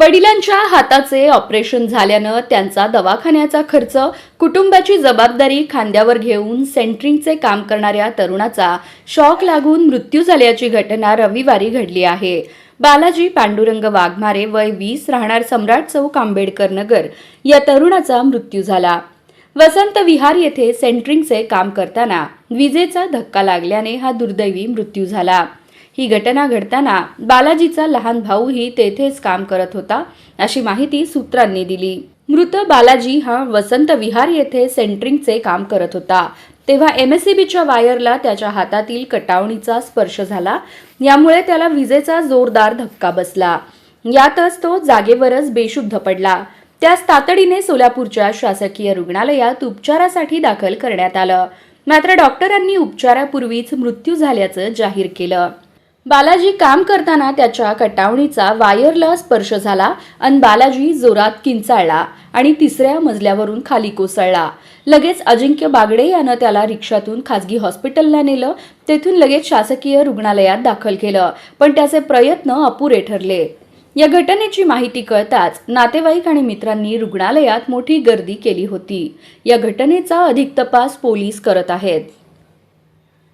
वडिलांच्या हाताचे ऑपरेशन झाल्यानं त्यांचा दवाखान्याचा खर्च कुटुंबाची जबाबदारी खांद्यावर घेऊन सेंट्रिंगचे काम करणाऱ्या तरुणाचा शॉक लागून मृत्यू झाल्याची घटना रविवारी घडली आहे. बालाजी पांडुरंग वाघमारे वय वीस राहणार सम्राट चौक आंबेडकर नगर. या तरुणाचा मृत्यू झाला. वसंत विहार येथे सेंट्रिंगचे काम करताना विजेचा धक्का लागल्याने हा दुर्दैवी मृत्यू झाला. ही घटना घडताना बालाजीचा लहान भाऊही तेथेच काम करत होता अशी माहिती सूत्रांनी दिली. मृत बालाजी हा वसंत विहार येथे सेंट्रिंगचे काम करत होता. तेव्हा एमएससीबीच्या वायरला त्याच्या हातातील कटावणीचा स्पर्श झाला. यामुळे त्याला विजेचा जोरदार धक्का बसला. यातच तो जागेवरच बेशुद्ध पडला. त्यास तातडीने सोलापूरच्या शासकीय रुग्णालयात उपचारासाठी दाखल करण्यात आलं. मात्र डॉक्टरांनी उपचारापूर्वीच मृत्यू झाल्याचं जाहीर केलं. बालाजी काम करताना त्याच्या कटावणीचा वायरला स्पर्श झाला अन बालाजी जोरात किंचाळला आणि तिसऱ्या मजल्यावरून खाली कोसळला. लगेच अजिंक्य बागडे यानं त्याला रिक्षातून खासगी हॉस्पिटलला नेलं. तेथून लगेच शासकीय रुग्णालयात दाखल केलं पण त्याचे प्रयत्न अपुरे ठरले. या घटनेची माहिती कळताच नातेवाईक आणि मित्रांनी रुग्णालयात मोठी गर्दी केली होती. या घटनेचा अधिक तपास पोलीस करत आहेत.